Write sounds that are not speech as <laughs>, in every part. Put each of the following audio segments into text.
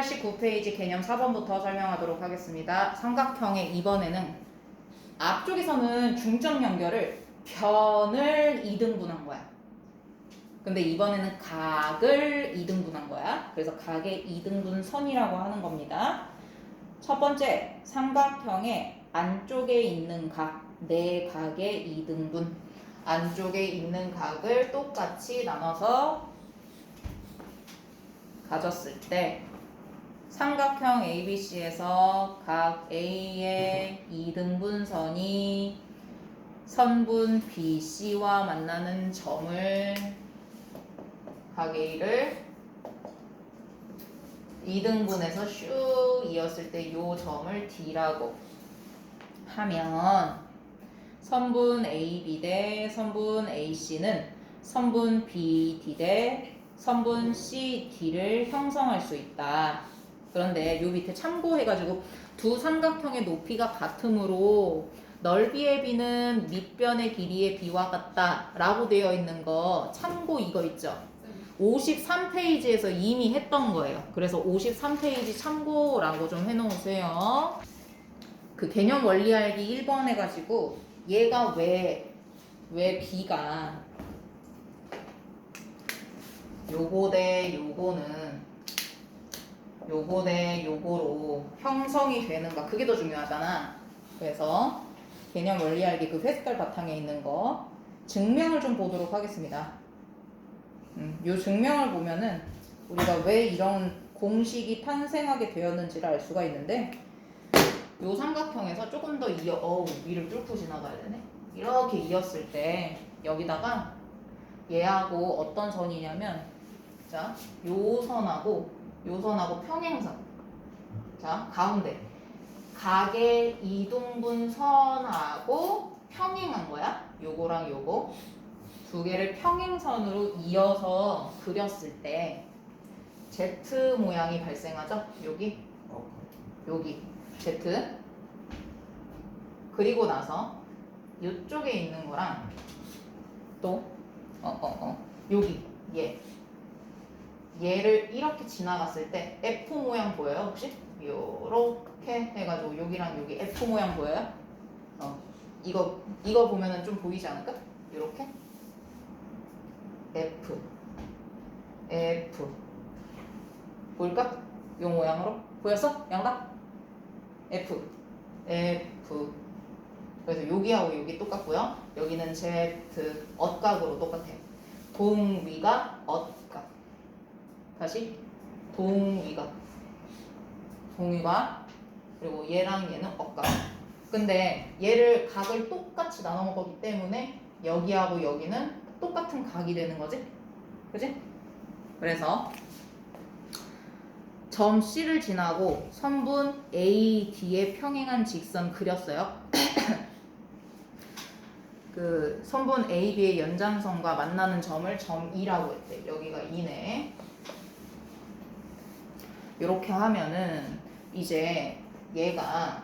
89페이지 개념 4번부터 설명하도록 하겠습니다. 삼각형의 이번에는 앞쪽에서는 중점 연결을 변을 2등분한 거야. 근데 이번에는 각을 2등분한 거야. 그래서 각의 2등분 선이라고 하는 겁니다. 첫 번째, 삼각형의 안쪽에 있는 각, 네 각의 2등분. 안쪽에 있는 각을 똑같이 나눠서 가졌을 때 삼각형 ABC에서 각 A의 2등분선이 선분 BC와 만나는 점을 각 A를 2등분해서 슉 이었을 때 이 점을 D라고 하면 선분 AB 대 선분 AC는 선분 BD 대 선분 CD를 형성할 수 있다. 그런데 요 밑에 참고해가지고 두 삼각형의 높이가 같으므로 넓이의 비는 밑변의 길이의 비와 같다 라고 되어 있는 거 참고 이거 있죠. 53페이지에서 이미 했던 거예요. 그래서 53페이지 참고라고 좀 해놓으세요. 그 개념 원리 알기 1번 해가지고 얘가 왜, 왜 B가 요거 대 요거는 요거 대 요거로 형성이 되는가 그게 더 중요하잖아. 그래서 개념 원리 알기 그 회색깔 바탕에 있는 거 증명을 좀 보도록 하겠습니다. 음, 요 증명을 보면은 우리가 왜 이런 공식이 탄생하게 되었는지를 알 수가 있는데 요 삼각형에서 조금 더 이어 어우 위를 뚫고 지나가야 되네 이렇게 이었을 때 여기다가 얘하고 어떤 선이냐면 자 요 선하고 요 선하고 평행선. 자 가운데. 각의 이등분 선하고 평행한 거야? 요거랑 요거. 두 개를 평행선으로 이어서 그렸을 때 Z 모양이 발생하죠? 여기? 여기. Z. 그리고 나서 이쪽에 있는 거랑 또 어 어 어. 여기. 얘 얘를 이렇게 지나갔을 때 F 모양 보여요 혹시? 요렇게 해가지고 여기랑 여기 F 모양 보여요? 어 이거 이거 보면은 좀 보이지 않을까? 요렇게 F F 보일까? 요 모양으로 보였어? 양다? F F 그래서 여기하고 여기 똑같고요 여기는 Z 엇각으로 똑같아 동위가 엇각 다시 동위가 동위가 그리고 얘랑 얘는 엇각 근데 얘를 각을 똑같이 나눠 먹었기 때문에 여기하고 여기는 똑같은 각이 되는 거지 그지? 그래서 점 C를 지나고 선분 AD에 평행한 직선 그렸어요. <coughs> 그 선분 AB의 연장선과 만나는 점을 점 E라고 했대. 여기가 E네. 이렇게 하면은 이제 얘가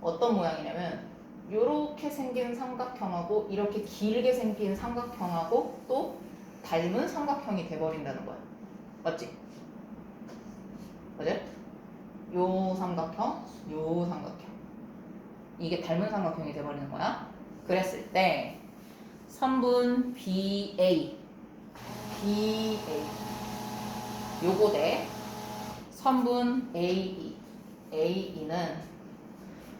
어떤 모양이냐면 이렇게 생긴 삼각형하고 이렇게 길게 생긴 삼각형하고 또 닮은 삼각형이 돼버린다는 거야. 맞지? 맞아요? 요 삼각형, 요 삼각형. 이게 닮은 삼각형이 돼버리는 거야. 그랬을 때 선분 BA, BA 요거 대 선분 AE, AE는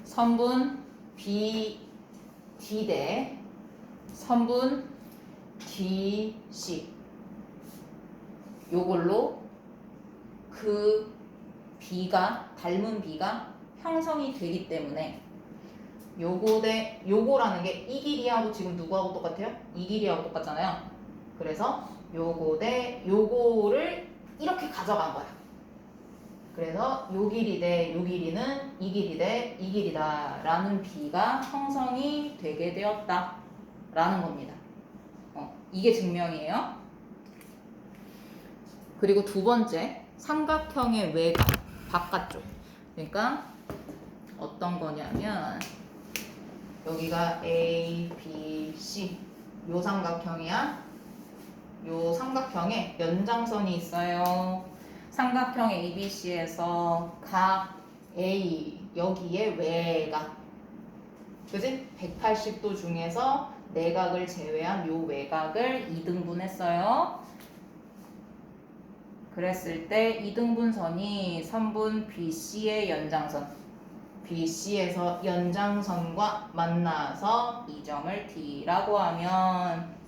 선분 BD 대 선분 DC 요걸로 그 B가 닮은 B가 형성이 되기 때문에 요거 대 요거라는 게 이 길이하고 지금 누구하고 똑같아요? 이 길이하고 똑같잖아요. 그래서 요거 대 요거를 이렇게 가져간 거야. 그래서 요 길이 대 요 길이는 이 길이 대 이 길이다 라는 B가 형성이 되게 되었다 라는 겁니다. 어, 이게 증명이에요. 그리고 두 번째 삼각형의 외곽 바깥쪽. 그러니까 어떤 거냐면 여기가 A, B, C 요 삼각형이야. 요 삼각형에 연장선이 있어요. 삼각형 ABC에서 각 A 여기에 외곽 그지? 180도 중에서 내각을 제외한 요 외곽을 2등분했어요. 그랬을 때 2등분선이 선분 BC의 연장선 BC에서 연장선과 만나서 이 점을 D라고 하면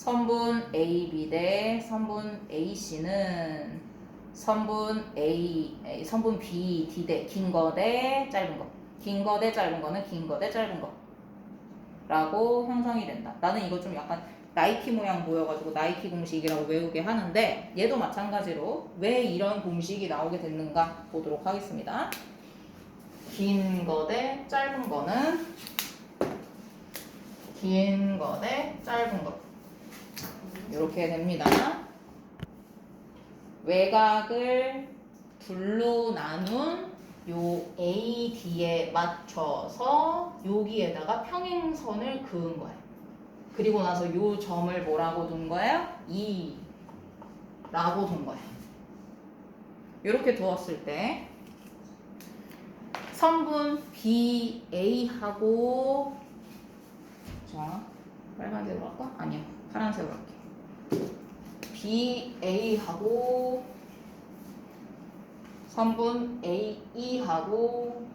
선분 AB 대 선분 AC는 선분 A, 선분 B, D 대 긴 거 대 짧은 거. 긴 거 대 짧은 거는 긴 거 대 짧은 거. 라고 형성이 된다. 나는 이거 좀 약간 나이키 모양 보여가지고 나이키 공식이라고 외우게 하는데 얘도 마찬가지로 왜 이런 공식이 나오게 됐는가 보도록 하겠습니다. 긴 거 대 짧은 거는 긴 거 대 짧은 거. 이렇게 됩니다. 외곽을 둘로 나눈 요 AD에 맞춰서 여기에다가 평행선을 그은 거예요. 그리고 나서 요 점을 뭐라고 둔 거예요? 2라고 둔 거예요. 이렇게 두었을 때 선분 BA하고 자 빨간색으로 할까? 아니야 파란색으로 할게. BA하고 선분 AE하고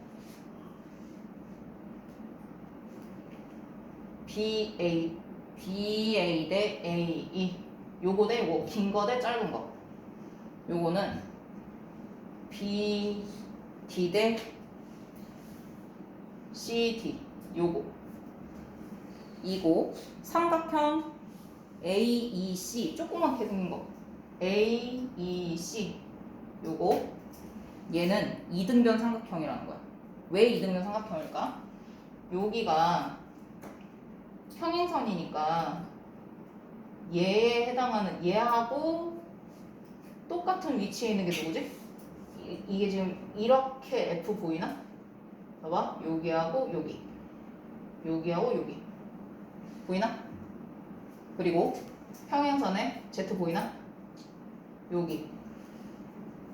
BA BA 대 AE 요거 대 요거 긴 거 대 짧은 거. 요거는 BD 대 CD 요거. 이고 삼각형 AEC 조그맣게 생긴 거 AEC 요거 얘는 이등변 삼각형이라는 거야. 왜 이등변 삼각형일까? 여기가 평행선이니까 얘에 해당하는 얘하고 똑같은 위치에 있는 게 누구지? 이, 이게 지금 이렇게 F 보이나? 봐봐 여기하고 여기 여기하고 여기 보이나? 그리고 평행선에 Z 보이나? 여기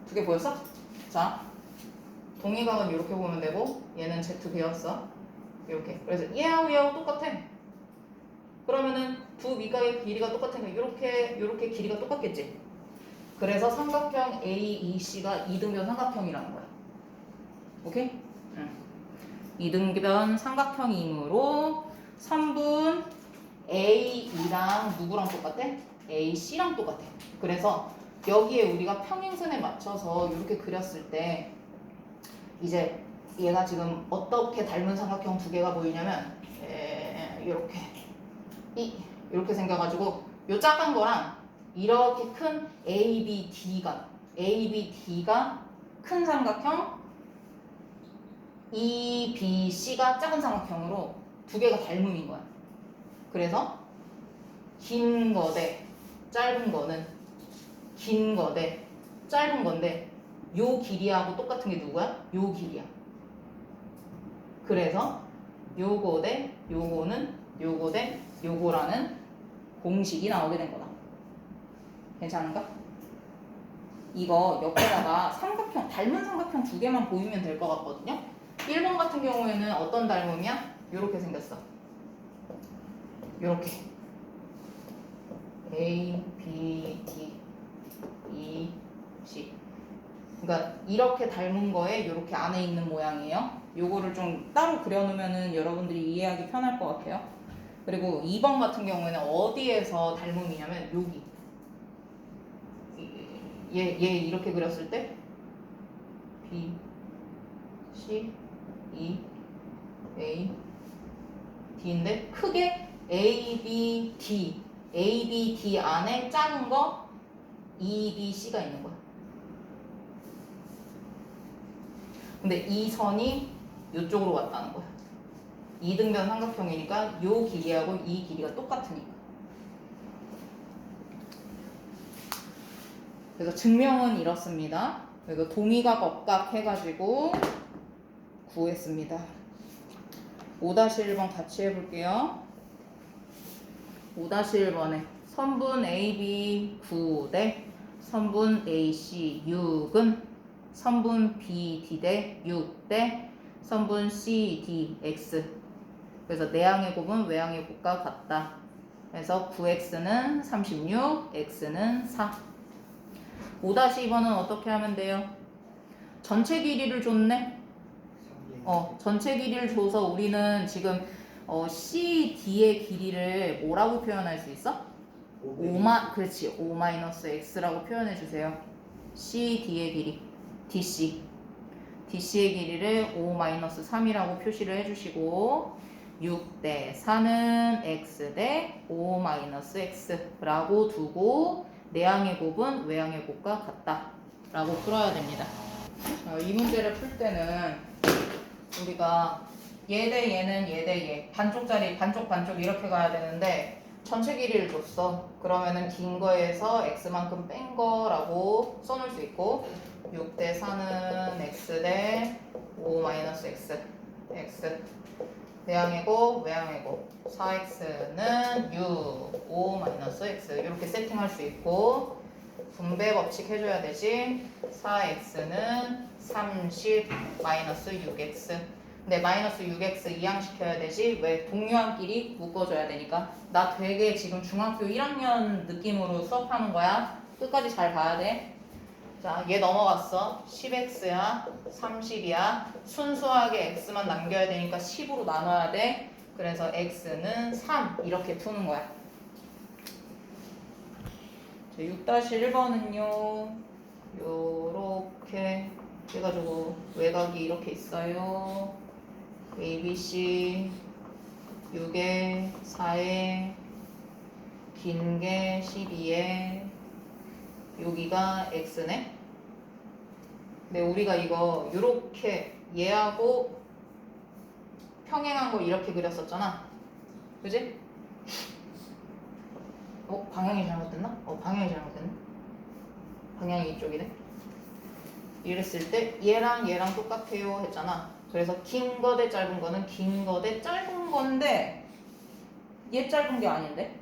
두 개 보였어? 자 동의각은 이렇게 보면 되고 얘는 Z 배웠어 이렇게 그래서 얘하고 얘하고 똑같아 그러면은 두 미각의 길이가 똑같으니까 이렇게 이렇게 길이가 똑같겠지 그래서 삼각형 AEC가 이등변 삼각형이라는 거야 오케이? 응. 이등변 삼각형이므로 선분 AE랑 누구랑 똑같아? AC랑 똑같아. 그래서 여기에 우리가 평행선에 맞춰서 이렇게 그렸을 때 이제 얘가 지금 어떻게 닮은 삼각형 두 개가 보이냐면 에, 이렇게 이 이렇게 생겨가지고 요 작은 거랑 이렇게 큰 ABD가 ABD가 큰 삼각형 EBC가 작은 삼각형으로 두 개가 닮음인 거야. 그래서 긴 거대 짧은 거는 긴 거대 짧은 건데 요 길이하고 똑같은 게 누구야? 요 길이야. 그래서 요거 대 요거는 요거 대 요거라는 공식이 나오게 된 거다. 괜찮은가? 이거 옆에다가 <laughs> 삼각형, 닮은 삼각형 두 개만 보이면 될 것 같거든요. 1번 같은 경우에는 어떤 닮음이야? 요렇게 생겼어. 요렇게. A, B, D, E, C 그러니까 이렇게 닮은 거에 요렇게 안에 있는 모양이에요. 요거를 좀 따로 그려놓으면은 여러분들이 이해하기 편할 것 같아요. 그리고 2번 같은 경우에는 어디에서 닮음이냐면 여기. 얘, 얘 이렇게 그렸을 때? B, C, E, A, D인데 크게 A, B, D, A, B, D 안에 작은 거 E, B, C가 있는 거야. 근데 이 선이 이쪽으로 왔다는 거야. 이등변 삼각형이니까 요 길이하고 이 길이가 똑같으니까. 그래서 증명은 이렇습니다. 그래서 동의각 억각 해가지고 구했습니다. 5-1번 같이 해볼게요. 5-1번에 선분 AB 9대 선분 AC 6은 선분 BD 대 6대 선분 CD X 그래서 내항의 곱은 외항의 곱과 같다. 그래서 9x는 36, x는 4. 5-2번은 어떻게 하면 돼요? 전체 길이를 줬네? 어, 전체 길이를 줘서 우리는 지금 어, CD의 길이를 뭐라고 표현할 수 있어? 5 마, 그렇지. 5 마이너스 x라고 표현해 주세요. CD의 길이, DC. DC의 길이를 5 마이너스 3이라고 표시를 해 주시고 6 대 4는 x 대 5 마이너스 x라고 두고 내항의 곱은 외항의 곱과 같다 라고 풀어야 됩니다. 자, 이 문제를 풀 때는 우리가 얘 대 얘는 얘 대 얘 반쪽짜리 반쪽 반쪽 이렇게 가야 되는데 전체 길이를 줬어. 그러면은 긴 거에서 x만큼 뺀 거라고 써놓을 수 있고 6 대 4는 x 대 5 마이너스 x x 내항이고 외항이고 4x는 6 5 마이너스 x 이렇게 세팅할 수 있고 분배 법칙 해줘야 되지 4x는 30 마이너스 6x 근데 마이너스 6x 이항시켜야 되지 왜 동료한끼리 묶어줘야 되니까 나 되게 지금 중학교 1학년 느낌으로 수업하는 거야 끝까지 잘 봐야 돼 자, 얘 넘어갔어. 10x야, 30이야. 순수하게 x만 남겨야 되니까 10으로 나눠야 돼. 그래서 x는 3 이렇게 푸는 거야. 자, 6-1번은요. 요렇게 해가지고 외곽이 이렇게 있어요. ABC 6에 4에 긴 게 12에 여기가 x네. 근데 우리가 이거 이렇게 얘하고 평행한 거 이렇게 그렸었잖아. 그지? 어 방향이 잘못됐나? 어 방향이 잘못됐네. 방향이 이쪽이네. 이랬을 때 얘랑 얘랑 똑같아요 했잖아. 그래서 긴 거 대 짧은 거는 긴 거 대 짧은 건데 얘 짧은 게 아닌데?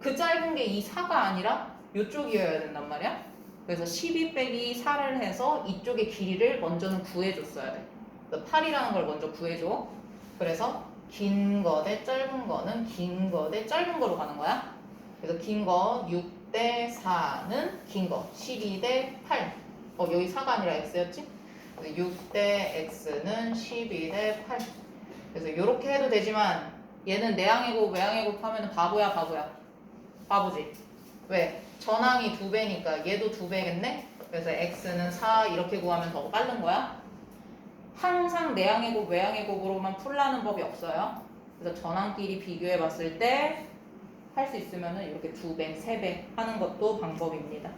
그 짧은 게 이 4가 아니라 이쪽이어야 된단 말이야. 그래서 12 빼기 4를 해서 이쪽의 길이를 먼저는 구해줬어야 돼. 8이라는 걸 먼저 구해줘. 그래서 긴 거 대 짧은 거는 긴 거 대 짧은 거로 가는 거야. 그래서 긴 거 6 대 4는 긴 거, 12 대 8. 어, 여기 4가 아니라 x였지? 6대 x는 12대 8. 그래서 이렇게 해도 되지만 얘는 내항이고 외항이고 하면 바보야 바보야. 바보지. 왜? 전항이 두 배니까 얘도 두 배겠네? 그래서 x는 4 이렇게 구하면 더 빠른 거야. 항상 내항의 곱, 외항의 곱으로만 풀라는 법이 없어요. 그래서 전항끼리 비교해 봤을 때 할 수 있으면은 이렇게 두 배, 세 배 하는 것도 방법입니다.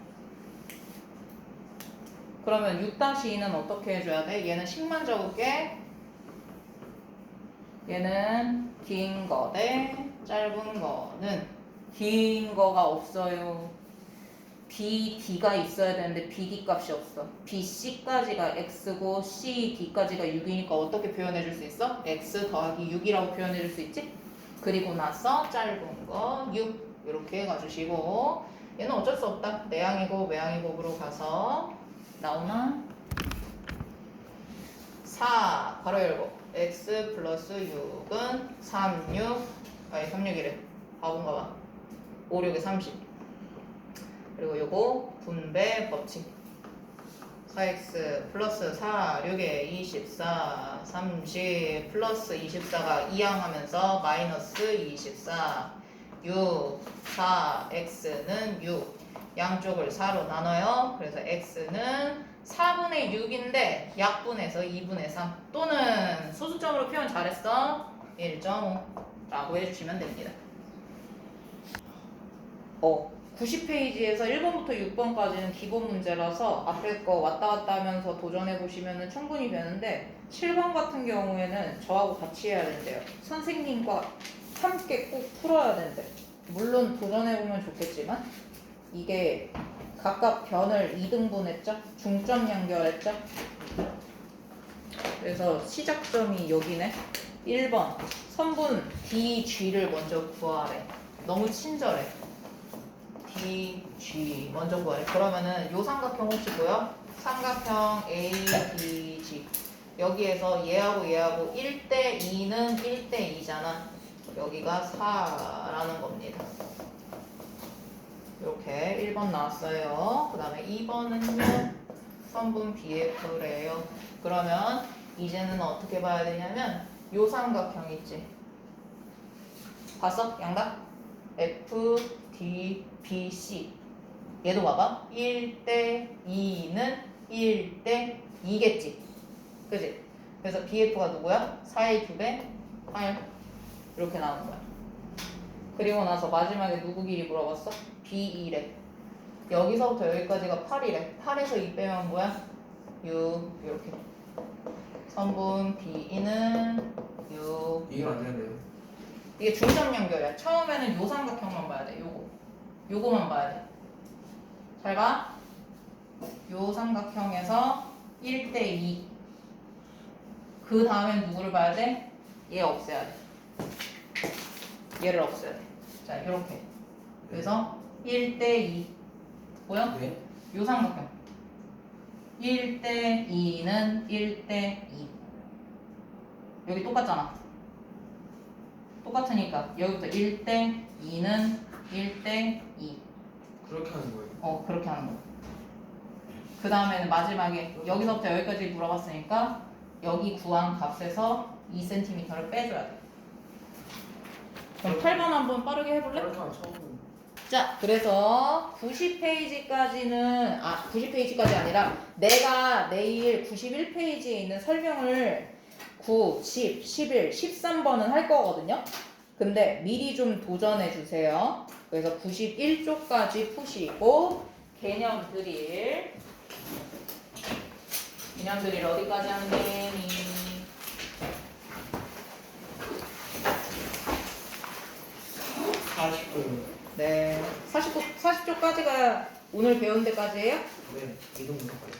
그러면 6-2는 어떻게 해줘야 돼? 얘는 10만 적을게. 얘는 긴 거 대 짧은 거는 긴 거가 없어요. BD가 있어야 되는데 BD 값이 없어. BC까지가 X고 CD까지가 6이니까 어떻게 표현해 줄 수 있어? X 더하기 6이라고 표현해 줄 수 있지? 그리고 나서 짧은 거 6. 이렇게 해가주시고 얘는 어쩔 수 없다. 내항이고 외항이고로 가서 나오나? 4 바로 열고. X 플러스 6은 3, 6 아니 3, 6이래. 바본가 봐. 5, 6에 30 그리고 요거 분배 법칙. 4x 플러스 4, 6에 24 30 플러스 24가 이항하면서 마이너스 24 6 4 x는 6 양쪽을 4로 나눠요 그래서 x는 4분의 6인데 약분해서 2분의 3 또는 소수점으로 표현 잘했어 1.5라고 해주시면 됩니다. 어 90페이지에서 1번부터 6번까지는 기본 문제라서 앞에 거 왔다 갔다 하면서 도전해 보시면 충분히 되는데 7번 같은 경우에는 저하고 같이 해야 된대요. 선생님과 함께 꼭 풀어야 된대. 물론 도전해 보면 좋겠지만 이게 각각 변을 2등분했죠? 중점 연결했죠? 그래서 시작점이 여기네. 1번. 선분 DG를 먼저 구하래. 너무 친절해. D G 먼저 구하래. 그러면은 요 삼각형 혹시 보여? 삼각형 A, B, G 여기에서 얘하고 얘하고 1대 2는 1대 2잖아. 여기가 4라는 겁니다. 이렇게 1번 나왔어요. 그 다음에 2번은요. 선분 BF래요. 그러면 이제는 어떻게 봐야 되냐면 요 삼각형 있지. 봤어? 양각? F, D, B, C. 얘도 봐봐. 1대 2는 1대 2겠지. 그지? 그래서 BF가 누구야? 4의 2배 8. 이렇게 나오는 거야. 그리고 나서 마지막에 누구 길이 물어봤어? B2래. 여기서부터 여기까지가 8이래. 8에서 2 빼면 뭐야? 6. 이렇게. 선분 B2는 6. 이해가 안 되는데요. 이게 중점 연결이야. 처음에는 요 삼각형만 봐야 돼. 요거. 요거만 봐야 돼. 잘 봐. 요 삼각형에서 1대 2. 그 다음엔 누구를 봐야 돼? 얘 없애야 돼. 얘를 없애야 돼. 자, 이렇게. 그래서 1대 2. 보여? 네. 요 삼각형. 1대 2는 1대 2. 여기 똑같잖아. 똑같으니까 여기부터 1대 2는 1대 2. 그렇게 하는 거예요. 어, 그렇게 하는 거야. 그 다음에는 마지막에 여기서부터 여기까지 물어봤으니까 여기 구한 값에서 2cm를 빼줘야 돼. 그럼 8번 한번 빠르게 해볼래? 그렇게 하면 처음. 자, 그래서 90페이지까지는 아, 90페이지까지 아니라 내가 내일 91페이지에 있는 설명을 9, 10, 11, 13번은 할 거거든요. 근데 미리 좀 도전해 주세요. 그래서 91쪽까지 푸시고 개념 드릴 개념 드릴 어디까지 하는 게니? 사십분. 네. 40쪽, 40쪽까지가 오늘 배운 데까지예요? 네. 이 정도까지.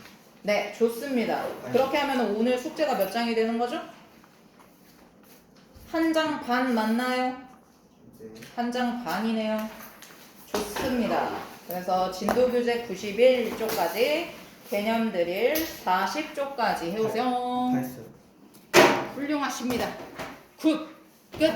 네, 좋습니다. 그렇게 하면 오늘 숙제가 몇 장이 되는 거죠? 한 장 반 맞나요? 네. 한 장 반이네요. 좋습니다. 그래서 진도 교재 91쪽까지 개념 드릴 40쪽까지 해오세요. 다 했어요. 훌륭하십니다. 굿! 끝!